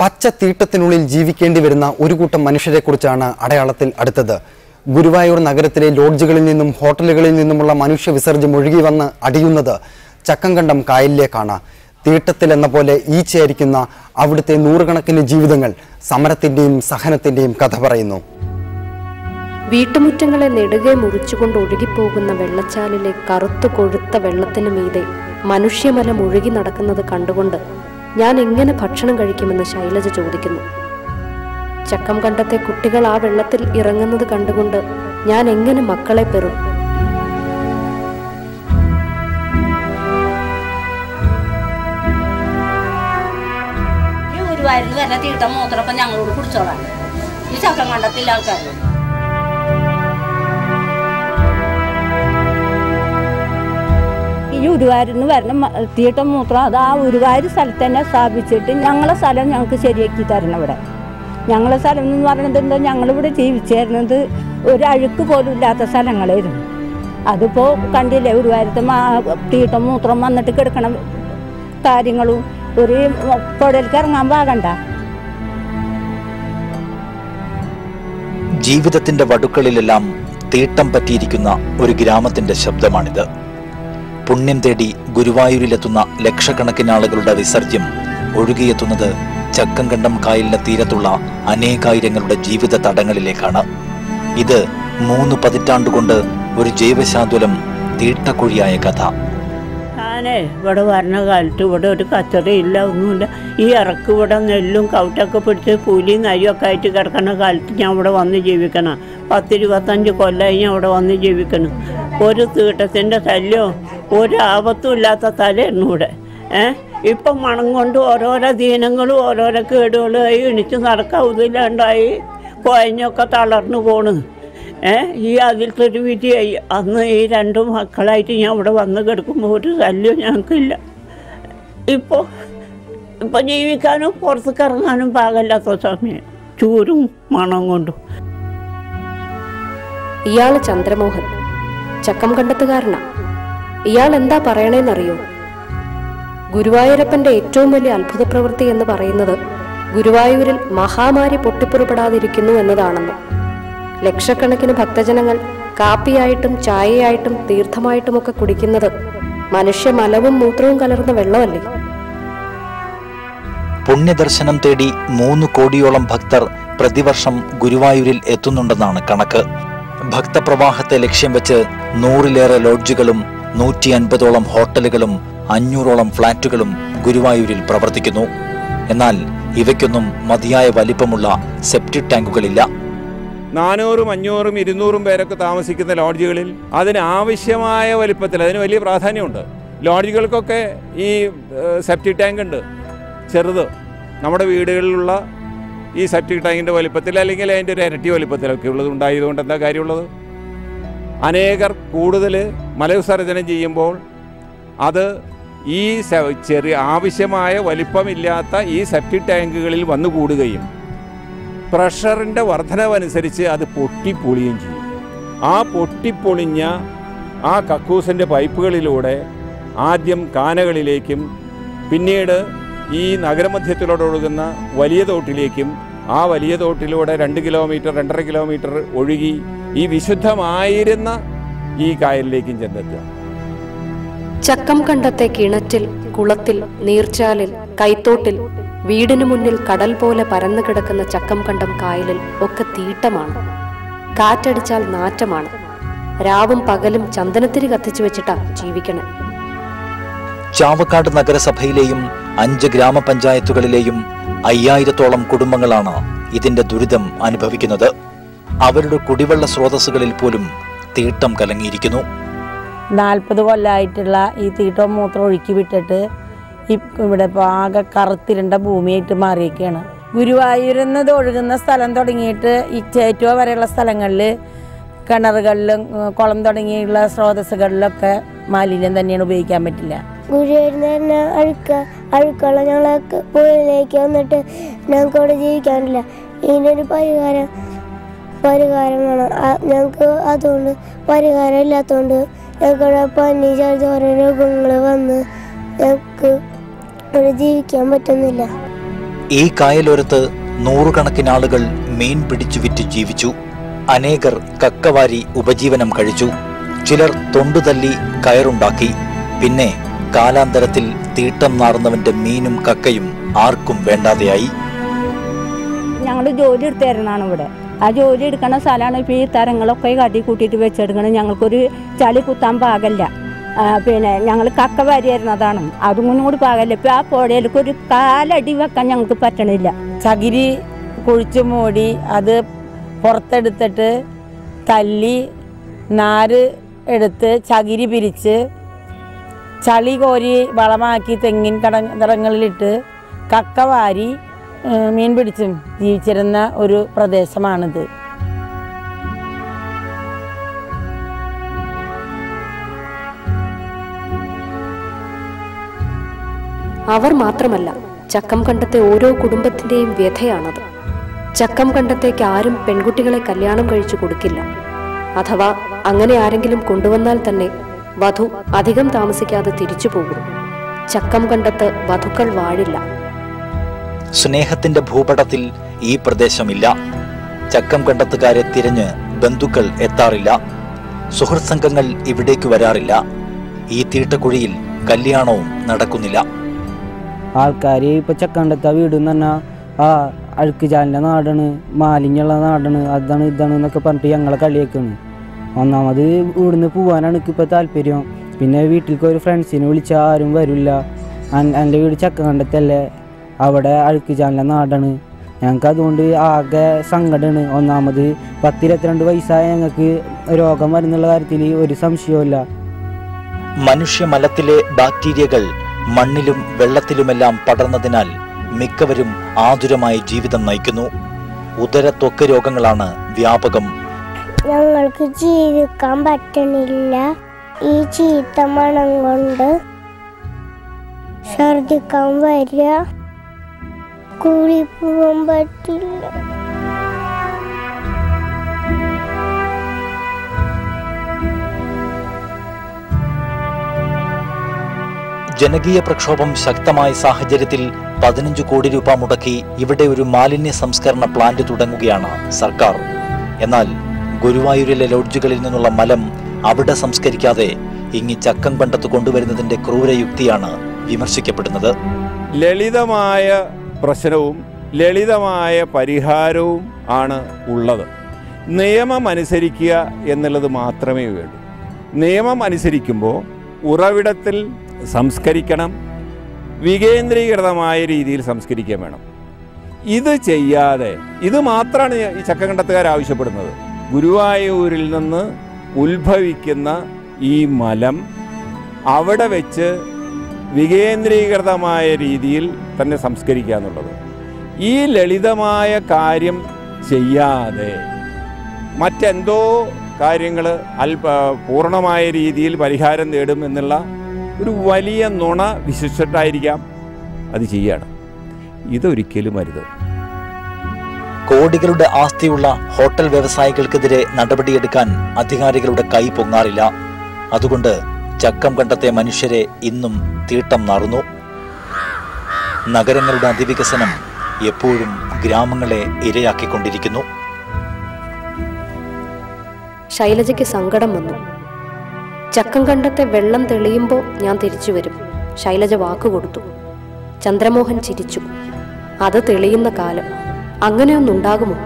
പച്ച തീട്ടത്തിനുള്ളിൽ ജീവിക്കേണ്ടി വരുന്ന ഒരു കൂട്ടം മനുഷ്യരെക്കുറിച്ചാണ് അടയാളത്തിൽ അടുത്തത്. ഗുരുവായൂർ നഗരത്തിലെ ലോഡ്ജുകളിൽ നിന്നും ഹോട്ടലുകളിൽ നിന്നുമുള്ള മനുഷ്യ വിസർജ്യം ഒഴുകി വന്ന് അടിയുന്നത് ചക്കംകണ്ടം കായലിലേക്കാണ്. തീട്ടത്തിൽ എന്ന പോലെ ഈച്ചയായിരിക്കുന്ന അവിടുത്തെ നൂറുകണക്കിന് ജീവിതങ്ങൾ സമരത്തിന്റെയും സഹനത്തിന്റെയും കഥ പറയുന്നു. വീട്ടുമുറ്റങ്ങളെ നെടുകെ മുറിച്ചുകൊണ്ട് ഒഴുകിപ്പോകുന്ന വെള്ളച്ചാലിലെ കറുത്തു കൊഴുത്ത വെള്ളത്തിന് മീതെ മനുഷ്യമലം ഒഴുകി നടക്കുന്നത് കണ്ടുകൊണ്ട് ഞാൻ എങ്ങനെ ഭക്ഷണം കഴിക്കുമെന്ന് ശൈലജ ചോദിക്കുന്നു. ചക്കം കണ്ടത്തെ കുട്ടികൾ ആ വെള്ളത്തിൽ ഇറങ്ങുന്നത് കണ്ടുകൊണ്ട് ഞാൻ എങ്ങനെ മക്കളെ പെറും? ഗുരുവായൂരിൽ വരെ തീട്ട മൂത്രമൊക്കെ ഞങ്ങളോട് കുടിച്ചോളാം. ഈ ചക്കം കണ്ടത്തില്ല ആൾക്കാർ ഈ ഗുരുവായൂരിൽ നിന്ന് വരുന്ന തീട്ടം മൂത്രം അത് ആ ഉരുവായൂർ സ്ഥലത്ത് തന്നെ സ്ഥാപിച്ചിട്ട് ഞങ്ങളെ സ്ഥലം ഞങ്ങൾക്ക് ശരിയാക്കി തരണം ഇവിടെ. ഞങ്ങളെ സ്ഥലം എന്ന് പറയുന്നത് എന്താ? ഞങ്ങളിവിടെ ജീവിച്ചിരുന്നത് ഒരു അഴുക്ക് പോലും ഇല്ലാത്ത സ്ഥലങ്ങളായിരുന്നു. അതിപ്പോൾ കണ്ടില്ലേ ഗുരുവായൂരത്തെ തീട്ടം മൂത്രം വന്നിട്ട് കിടക്കണ കാര്യങ്ങളും ഒരു പുഴയിലേക്ക് ഇറങ്ങാൻ പാകണ്ട. ജീവിതത്തിന്റെ വടുക്കളിലെല്ലാം തീട്ടം പറ്റിയിരിക്കുന്ന ഒരു ഗ്രാമത്തിന്റെ ശബ്ദമാണിത്. പുണ്യം തേടി ഗുരുവായൂരിലെത്തുന്ന ലക്ഷക്കണക്കിന് ആളുകളുടെ വിസർജ്യം ഒഴുകിയെത്തുന്നത് ചക്കംകണ്ടം കായലിന്റെ തീരത്തുള്ള അനേകായിരങ്ങളുടെ ജീവിത തടങ്ങളിലേക്കാണ്. ഇത് മൂന്ന് പതിറ്റാണ്ടുകൊണ്ട് ഒരു ജൈവശാതുലം തീട്ടക്കുഴിയായ കഥ. ഞാനേ ഇവിടെ വരുന്ന കാലത്ത് ഇവിടെ ഒരു കച്ചറയില്ല ഒന്നുമില്ല. ഈ ഇറക്ക് ഇവിടെ നെല്ലും കൗട്ടൊക്കെ പിടിച്ച് കൂലിയും നരിയൊക്കെ ആയിട്ട് കിടക്കുന്ന കാലത്ത് ഞാൻ ഇവിടെ വന്ന് ജീവിക്കണം. പത്തിരുപത്തഞ്ച് കൊല്ലമായി ഞാൻ ഇവിടെ വന്ന് ജീവിക്കണം ഒരു തീട്ടത്തിന്റെ തല്ലോ ഒരു ആപത്തും ഇല്ലാത്ത തലയായിരുന്നു ഇവിടെ. ഏ? ഇപ്പം മണം കൊണ്ട് ഓരോരോ ദീനങ്ങളും ഓരോരോ കേടുകളായി എണിച്ച് നടക്കാവുന്നില്ലാണ്ടായി കുഴഞ്ഞൊക്കെ തളർന്നു പോണ്. ഏ? ഈ അതിലത്തെ ഒരു വിധിയായി. അന്ന് ഈ രണ്ട് മക്കളായിട്ട് ഞാൻ ഇവിടെ വന്ന് കിടക്കുമ്പോൾ ഒരു ശല്യം ഞങ്ങൾക്കില്ല. ഇപ്പോൾ ഇപ്പൊ ജീവിക്കാനും പുറത്തേക്ക് ഇറങ്ങാനും പാകമില്ലാത്ത സമയം. ചൂരും മണം കൊണ്ടും. ഇയാൾ ചന്ദ്രമോഹൻ. ചക്കം കണ്ടെത്തുകാരനാ ഇയാൾ എന്താ പറയണേന്നറിയോ? ഗുരുവായൂരപ്പന്റെ ഏറ്റവും വലിയ അത്ഭുത പ്രവൃത്തി എന്ന് പറയുന്നത് ഗുരുവായൂരിൽ മഹാമാരി പൊട്ടിപ്പുറപ്പെടാതിരിക്കുന്നു എന്നതാണെന്ന്. ലക്ഷക്കണക്കിന് ഭക്തജനങ്ങൾ കാപ്പിയായിട്ടും ചായയായിട്ടും തീർത്ഥമായിട്ടുമൊക്കെ കുടിക്കുന്നത് മനുഷ്യ മലവും മൂത്രവും കലർന്ന വെള്ളമല്ലേ? പുണ്യദർശനം തേടി മൂന്ന് കോടിയോളം ഭക്തർ പ്രതിവർഷം ഗുരുവായൂരിൽ എത്തുന്നുണ്ടെന്നാണ് കണക്ക്. ഭക്തപ്രവാഹത്തെ ലക്ഷ്യം വെച്ച് നൂറിലേറെ ലോഡ്ജുകളും നൂറ്റി അൻപതോളം ഹോട്ടലുകളും അഞ്ഞൂറോളം ഫ്ളാറ്റുകളും ഗുരുവായൂരിൽ പ്രവർത്തിക്കുന്നു. എന്നാൽ ഇവയ്ക്കൊന്നും മതിയായ വലിപ്പമുള്ള സെപ്റ്റിക് ടാങ്കുകളില്ല. നാനൂറും അഞ്ഞൂറും ഇരുന്നൂറും പേരൊക്കെ താമസിക്കുന്ന ലോഡ്ജുകളിൽ അതിന് ആവശ്യമായ വലിപ്പത്തിൽ അതിന് വലിയ പ്രാധാന്യമുണ്ട്. ലോഡ്ജുകൾക്കൊക്കെ ഈ സെപ്റ്റിക് ടാങ്ക് ഉണ്ട് ചെറുത്. നമ്മുടെ വീടുകളിലുള്ള ഈ സെപ്റ്റിക് ടാങ്കിന്റെ വലിപ്പത്തിൽ അല്ലെങ്കിൽ അതിന്റെ ഒരു ഇരട്ടി വലിപ്പത്തിലൊക്കെ ഉള്ളത് ഉണ്ടായതുകൊണ്ട് എന്താ കാര്യമുള്ളത്? അനേകർ കൂടുതൽ മലവിസർജനം ചെയ്യുമ്പോൾ അത് ഈ ചെറിയ ആവശ്യമായ വലിപ്പമില്ലാത്ത ഈ സെപ്റ്റിക് ടാങ്കുകളിൽ വന്നു കൂടുകയും പ്രഷറിന്റെ വർധനവനുസരിച്ച് അത് പൊട്ടിപ്പൊളിയും ചെയ്യും. ആ പൊട്ടിപ്പൊളിഞ്ഞ ആ കക്കൂസിന്റെ പൈപ്പുകളിലൂടെ ആദ്യം കാനകളിലേക്കും പിന്നീട് ഈ നഗരമധ്യത്തിലൂടെ ഒഴുകുന്ന വലിയ തോട്ടിലേക്കും ആ വലിയ തോട്ടിലൂടെ രണ്ട് കിലോമീറ്റർ രണ്ടര കിലോമീറ്റർ ഒഴുകി ഈ വിശുദ്ധമായിരുന്ന ഈ കായലിലേക്കും ചെന്നെത്തുക. ചക്കം കണ്ടത്തെ കിണറ്റിൽ കുളത്തിൽ നീർച്ചാലിൽ കൈത്തോട്ടിൽ വീടിനു മുന്നിൽ കടൽ പോലെ പരന്നു കിടക്കുന്ന ചക്കം കണ്ടം കായലിൽ ഒക്കെ തീട്ടമാണ്. കാറ്റടിച്ചാൽ നാറ്റമാണ്. രാവും പകലും ചന്ദനത്തിരി കത്തിച്ചു വെച്ചിട്ടാ ജീവിക്കണേ. ചാവക്കാട് നഗരസഭയിലെയും അഞ്ച് ഗ്രാമപഞ്ചായത്തുകളിലെയും അയ്യായിരത്തോളം കുടുംബങ്ങളാണ് ഇതിന്റെ ദുരിതം അനുഭവിക്കുന്നത്. അവരുടെ കുടിവെള്ള സ്രോതസ്സുകളിൽ പോലും തീട്ടം കലങ്ങിയിരിക്കുന്നു. നാൽപ്പത് കൊല്ലമായിട്ടുള്ള ഈ തീട്ടം മൂത്രം ഒഴുക്കി വിട്ടിട്ട് ഇവിടെ ഇപ്പോൾ ആകെ കറുത്തിരണ്ട ഭൂമിയായിട്ട് മാറിയൊക്കെയാണ് ഗുരുവായൂരിൽ നിന്ന് ഒഴുകുന്ന സ്ഥലം തുടങ്ങിയിട്ട് ഈ ചേറ്റുവ വരെയുള്ള സ്ഥലങ്ങളിൽ കിണറുകളിലും കുളം തുടങ്ങിയുള്ള സ്രോതസ്സുകളിലൊക്കെ മാലിന്യം തന്നെയാണ് ഉപയോഗിക്കാൻ പറ്റില്ല. ഗുരുവായൂരിൽ തന്നെ അഴുക്ക അഴുക്കുള്ള ഞങ്ങളെ പുഴയിലേക്ക് വന്നിട്ട് ഞങ്ങൾക്ക് അവിടെ ജീവിക്കാനില്ല. ഇതിനൊരു പരിഹാരം പരിഹാരം വേണം. ഞങ്ങൾക്ക് അതുകൊണ്ട് പരിഹാരം ഇല്ലാത്തതുകൊണ്ട് ഞങ്ങൾക്ക് പനി ഓരോ രോഗങ്ങൾ വന്ന് ഞങ്ങൾക്ക് ഇവിടെ ജീവിക്കാൻ പറ്റുന്നില്ല. ഈ കായലോരത്ത് നൂറുകണക്കിന് ആളുകൾ മീൻ പിടിച്ചു വിറ്റ് ജീവിച്ചു. അനേകർ കക്കവാരി ഉപജീവനം കഴിച്ചു. ചിലർ തൊണ്ടുതല്ലി കയറുണ്ടാക്കി. പിന്നെ കാലാന്തരത്തിൽ തീട്ടം നാറുന്നവന്റെ മീനും കക്കയും ആർക്കും വേണ്ടാതെയായി. ഞങ്ങൾ ജോലി എടുത്തായിരുന്നാണ് ഇവിടെ. ആ ജോലി എടുക്കണ സ്ഥലമാണ് ഇപ്പോൾ ഈ തരങ്ങളൊക്കെ കാട്ടി കൂട്ടിയിട്ട് വെച്ചെടുക്കണം ഞങ്ങൾക്കൊരു ചളി കുത്താൻ പാകല്ല. പിന്നെ ഞങ്ങൾ കക്ക വരിയായിരുന്നതാണ് അതും കൊണ്ടും കൂടി പാകല്ല. ഇപ്പം ആ പുഴയിലേക്ക് ഒരു കാലടി വെക്കാൻ ഞങ്ങൾക്ക് പറ്റണില്ല. ചകിരി കുഴിച്ച് മൂടി അത് പുറത്തെടുത്തിട്ട് തല്ലി നാര് എടുത്ത് ചകിരി പിരിച്ച് ചളി കോരി വളമാക്കി തെങ്ങിൻ കട തടങ്ങളിലിട്ട് കക്ക വാരി മീൻ പിടിച്ചും ജീവിച്ചിരുന്ന ഒരു പ്രദേശമാണിത്. അവർ മാത്രമല്ല ചക്കം കണ്ടത്തെ ഓരോ കുടുംബത്തിന്റെയും വ്യഥയാണത്. ചക്കം കണ്ടത്തേക്ക് ആരും പെൺകുട്ടികളെ കല്യാണം കഴിച്ചു കൊടുക്കില്ല. അഥവാ അങ്ങനെ ആരെങ്കിലും കൊണ്ടുവന്നാൽ തന്നെ വധു അധികം താമസിക്കാതെ തിരിച്ചു പോകും. ചക്കം കണ്ടത്ത് വധുക്കൾ വാഴില്ല. സ്നേഹത്തിന്റെ ഭൂപടത്തിൽ ഈ പ്രദേശമില്ല. ചക്കം കണ്ടത്തുകാരെ തിരഞ്ഞ് ബന്ധുക്കൾ എത്താറില്ല. സുഹൃത് സംഘങ്ങൾ ഇവിടേക്ക് വരാറില്ല. ഈ തീട്ടക്കുഴിയിൽ കല്യാണവും നടക്കുന്നില്ല. ആൾക്കാർ ഇപ്പൊ ചക്കണ്ടത്ത വീട് എന്ന് പറഞ്ഞാൽ ആ അഴുക്കുചാലിന്റെ നാടാണ് മാലിന്യമുള്ള നാടാണ് അതാണ് ഇതാണ് എന്നൊക്കെ പറഞ്ഞിട്ട് ഞങ്ങളെ കളിയാക്കാണ്. ഒന്നാമത് ഇവിടുന്ന് പോകാനാണ് എനിക്കിപ്പോൾ താല്പര്യം. പിന്നെ വീട്ടിലേക്ക് ഒരു ഫ്രണ്ട്സിനെ വിളിച്ചാൽ ആരും വരില്ല. എന്റെ വീട് ചക്ക ചക്കണ്ടത്തല്ലേ അവിടെ അഴുക്കുചാലിന്റെ നാടാണ്. ഞങ്ങൾക്ക് അതുകൊണ്ട് ആകെ സങ്കടമാണ് ഒന്നാമത് പത്തിരുപത്തിരണ്ട് വയസ്സായ ഞങ്ങൾക്ക് രോഗം വരുന്നുള്ള കാര്യത്തിൽ ഒരു സംശയവുമില്ല. മനുഷ്യമലത്തിലെ ബാക്ടീരിയകൾ മണ്ണിലും വെള്ളത്തിലുമെല്ലാം പടർന്നതിനാൽ മിക്കവരും ആതുരമായ ജീവിതം നയിക്കുന്നു. ഉദരത്വക്ക് രോഗങ്ങളാണ് വ്യാപകം. ഞങ്ങൾക്ക് ജീവിക്കാൻ പറ്റണില്ല. ഈ ചീത്ത മണം കൊണ്ട് ഛർദിക്കാൻ വരിക. കൂടി പോകാൻ പറ്റില്ല. ജനകീയ പ്രക്ഷോഭം ശക്തമായ സാഹചര്യത്തിൽ പതിനഞ്ച് കോടി രൂപ മുടക്കി ഇവിടെ ഒരു മാലിന്യ സംസ്കരണ പ്ലാന്റ് തുടങ്ങുകയാണ് സർക്കാർ. എന്നാൽ ഗുരുവായൂരിലെ ലോഡ്ജുകളിൽ നിന്നുള്ള മലം അവിടെ സംസ്കരിക്കാതെ ഇങ്ങി ചക്കം കണ്ടത്ത് കൊണ്ടുവരുന്നതിന്റെ ക്രൂരയുക്തിയാണ് വിമർശിക്കപ്പെടുന്നത്. ലളിതമായ പ്രശ്നവും ലളിതമായ പരിഹാരവും ആണ് ഉള്ളത്. നിയമം അനുസരിക്കുക എന്നുള്ളത് മാത്രമേ വേണ്ടൂ നിയമം അനുസരിക്കുമ്പോൾ ഉറവിടത്തിൽ സംസ്കരിക്കണം വികേന്ദ്രീകൃതമായ രീതിയിൽ സംസ്കരിക്കാൻ വേണം. ഇത് ചെയ്യാതെ ഇത് മാത്രമാണ് ഈ ചക്കകണ്ടത്തുകാർ ആവശ്യപ്പെടുന്നത്. ഗുരുവായൂരിൽ നിന്ന് ഉത്ഭവിക്കുന്ന ഈ മലം അവിടെ വെച്ച് വികേന്ദ്രീകൃതമായ രീതിയിൽ തന്നെ സംസ്കരിക്കുക എന്നുള്ളത്. ഈ ലളിതമായ കാര്യം ചെയ്യാതെ മറ്റെന്തോ കാര്യങ്ങൾ അല്പ പൂർണമായ രീതിയിൽ പരിഹാരം നേടും എന്നുള്ള ഒരു വലിയ നുണ വിശ്വസിച്ചിട്ടായിരിക്കാം അത് ചെയ്യാണ് ഇതൊരിക്കലും അരുത്. കോടികളുടെ ആസ്തിയുള്ള ഹോട്ടൽ വ്യവസായികൾക്കെതിരെ നടപടിയെടുക്കാൻ അധികാരികളുടെ കൈ പൊങ്ങാറില്ല. അതുകൊണ്ട് ചക്കം കണ്ടത്തെ മനുഷ്യരെ ഇന്നും തീട്ടം നാറുന്നു. നഗരങ്ങളുടെ അതിവികസനം എപ്പോഴും ഗ്രാമങ്ങളെ ഇരയാക്കിക്കൊണ്ടിരിക്കുന്നു. ശൈലജയ്ക്ക് സങ്കടം വന്നു. ചക്കം കണ്ടത്തെ വെള്ളം തെളിയുമ്പോൾ ഞാൻ തിരിച്ചു വരും. ശൈലജ വാക്കുകൊടുത്തു ചന്ദ്രമോഹൻ ചിരിച്ചു. അത് തെളിയുന്ന കാലം. അങ്ങനെയൊന്നുണ്ടാകുമോ?